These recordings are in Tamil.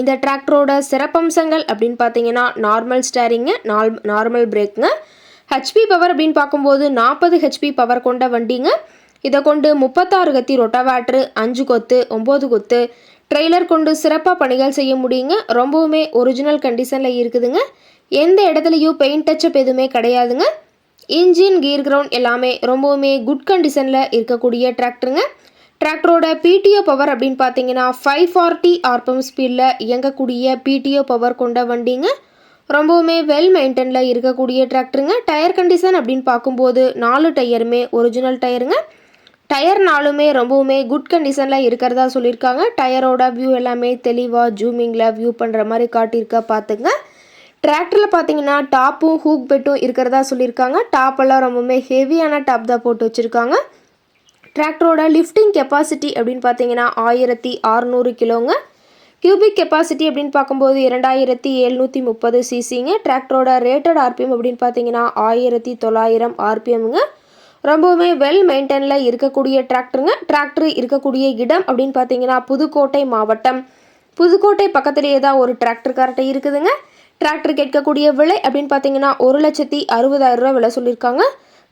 இந்த டிராக்டரோட சிறப்பம்சங்கள் அப்படின்னு பார்த்தீங்கன்னா நார்மல் ஸ்டேரிங்கு நார் நார்மல் பிரேக்குங்க ஹெச்பி பவர் அப்படின்னு பார்க்கும்போது நாற்பது ஹெச்பி பவர் கொண்ட வண்டிங்க. இதை கொண்டு முப்பத்தாறு கத்தி ரொட்டவாட்ரு அஞ்சு கொத்து ஒம்பது கொத்து ட்ரெய்லர் கொண்டு சிறப்பாக பணிகள் செய்ய முடியுங்க. ரொம்பவுமே ஒரிஜினல் கண்டிஷனில் இருக்குதுங்க. எந்த இடத்துலையும் பெயிண்ட் டச்சப் எதுவுமே கிடையாதுங்க. இன்ஜின் கீர் கிரவுண்ட் எல்லாமே ரொம்பவுமே குட் கண்டிஷனில் இருக்கக்கூடிய டிராக்டருங்க டிராக்டரோட பிடிஓ பவர் அப்படின்னு பார்த்தீங்கன்னா ஃபைவ் ஃபார்ட்டி ஆர்பம் ஸ்பீடில் இயங்கக்கூடிய பிடிஓ பவர் கொண்ட வண்டிங்க. ரொம்பவுமே வெல் மெயின்டெனில் இருக்கக்கூடிய டிராக்டருங்க டயர் கண்டிஷன் அப்படின்னு பார்க்கும்போது நாலு டயருமே ஒரிஜினல் டயருங்க டயர் நாலுமே ரொம்பவுமே குட் கண்டிஷனில் இருக்கிறதா சொல்லியிருக்காங்க. டயரோட வியூ எல்லாமே தெளிவாக ஜூமிங்கில் வியூ பண்ணுற மாதிரி காட்டியிருக்க பார்த்துங்க டிராக்டரில் பார்த்தீங்கன்னா டாப்பும் ஹூக் பெட்டும் இருக்கிறதா சொல்லியிருக்காங்க. டாப்பெல்லாம் ரொம்பவுமே ஹெவியான டாப் தான் போட்டு வச்சுருக்காங்க. டிராக்டரோட லிஃப்டிங் கெப்பாசிட்டி அப்படின்னு பார்த்தீங்கன்னா ஆயிரத்தி அறநூறு கிலோங்க. கியூபிக் கெப்பாசிட்டி அப்படின்னு பார்க்கும்போது இரண்டாயிரத்தி எழுநூற்றி முப்பது சிசிங்க டிராக்டரோட ரேட்டட் ஆர்பிஎம் அப்படின்னு பார்த்தீங்கன்னா ஆயிரத்தி தொள்ளாயிரம் ஆர்பிஎம்ங்க ரொம்பவுமே வெல் மெயின்டெனில் இருக்கக்கூடிய டிராக்டருங்க டிராக்டர் இருக்கக்கூடிய இடம் அப்படின்னு பார்த்தீங்கன்னா புதுக்கோட்டை மாவட்டம். புதுக்கோட்டை பக்கத்துலேயே தான் ஒரு டிராக்டர் கரெக்டாக இருக்குதுங்க. டிராக்டர் கேட்கக்கூடிய விலை அப்படின்னு பார்த்தீங்கன்னா ஒரு லட்சத்தி அறுபதாயிரம் ரூபா விலை சொல்லியிருக்காங்க.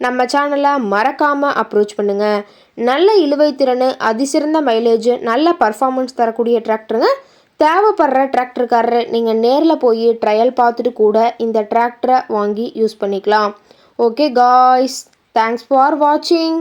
நம்ம சேனலை மறக்காமல் அப்ரோச் பண்ணுங்கள் நல்ல இழுவை திறன் அதிசிறந்த மைலேஜ் நல்ல பர்ஃபார்மன்ஸ் தரக்கூடிய டிராக்டருங்க தேவைப்படுற டிராக்டருக்காரரு நீங்கள் நேரில் போய் ட்ரையல் பார்த்துட்டு கூட இந்த டிராக்டரை வாங்கி யூஸ் பண்ணிக்கலாம். ஓகே காய்ஸ் தேங்க்ஸ் ஃபார் வாட்சிங்